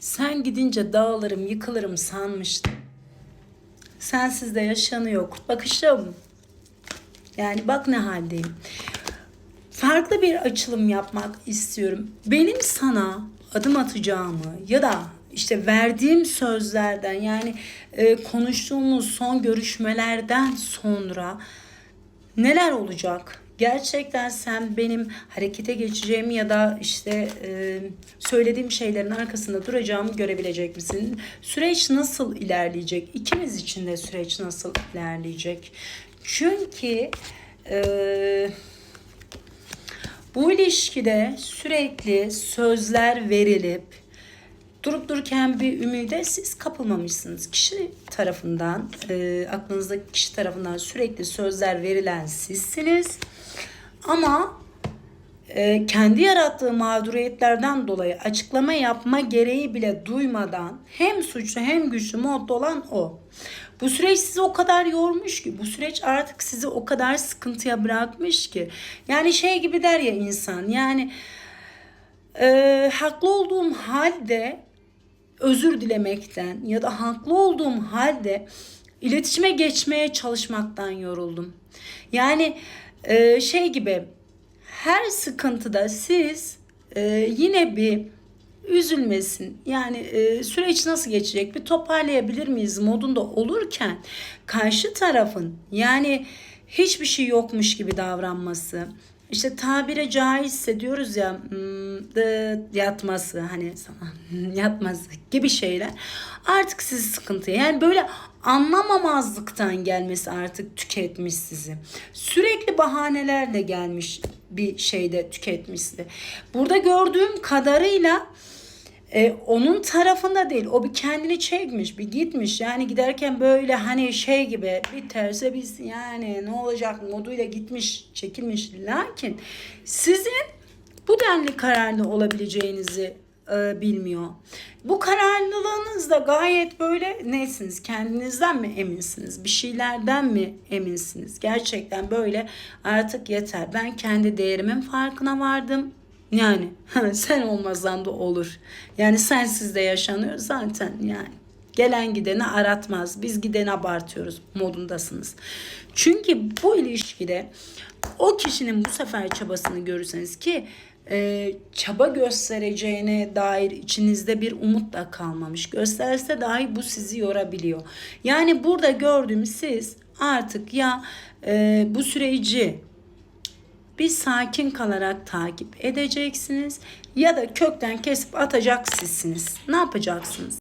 Sen gidince dağılırım, yıkılırım sanmıştım. Sensiz de yaşanıyor. Bakışım. Yani bak ne haldeyim. Farklı bir açılım yapmak istiyorum. Benim sana adım atacağımı ya da işte verdiğim sözlerden yani e, konuştuğumuz son görüşmelerden sonra neler olacak? Gerçekten sen benim harekete geçeceğimi ya da işte e, söylediğim şeylerin arkasında duracağımı görebilecek misin? Süreç nasıl ilerleyecek? İkimiz için de süreç nasıl ilerleyecek? Çünkü e, bu ilişkide sürekli sözler verilip durup dururken bir ümide siz kapılmamışsınız. Kişi tarafından, e, aklınızdaki kişi tarafından sürekli sözler verilen sizsiniz. Ama e, kendi yarattığı mağduriyetlerden dolayı açıklama yapma gereği bile duymadan hem suçlu hem güçlü modda olan o. Bu süreç sizi o kadar yormuş ki, bu süreç artık sizi o kadar sıkıntıya bırakmış ki. Yani şey gibi der ya insan, yani e, haklı olduğum halde özür dilemekten ya da haklı olduğum halde iletişime geçmeye çalışmaktan yoruldum. Yani e, şey gibi her sıkıntıda siz e, yine bir üzülmesin. Yani e, süreç nasıl geçecek bir toparlayabilir miyiz modunda olurken karşı tarafın yani hiçbir şey yokmuş gibi davranması işte tabire caizse diyoruz ya hmm, yatması hani sana yatması gibi şeyler artık sizi sıkıntıya yani böyle anlamamazlıktan gelmesi artık tüketmiş sizi. Sürekli bahanelerle gelmiş bir şeyde tüketmiş sizi. Burada gördüğüm kadarıyla e, onun tarafında değil. O bir kendini çekmiş, bir gitmiş. Yani giderken böyle hani şey gibi biterse biz yani ne olacak moduyla gitmiş, çekilmiş. Lakin sizin bu denli kararlı olabileceğinizi e, bilmiyor. Bu kararlılığınız da gayet böyle nesiniz? Kendinizden mi eminsiniz? Bir şeylerden mi eminsiniz? Gerçekten böyle artık yeter. Ben kendi değerimin farkına vardım. Yani sen olmazdan da olur. Yani sensiz de yaşanıyor zaten yani. Gelen gideni aratmaz. Biz gideni abartıyoruz modundasınız. Çünkü bu ilişkide o kişinin bu sefer çabasını görürseniz ki e, çaba göstereceğine dair içinizde bir umut da kalmamış. Gösterse dahi bu sizi yorabiliyor. Yani burada gördüğüm siz artık ya e, bu süreci bir sakin kalarak takip edeceksiniz ya da kökten kesip atacak sizsiniz. Ne yapacaksınız?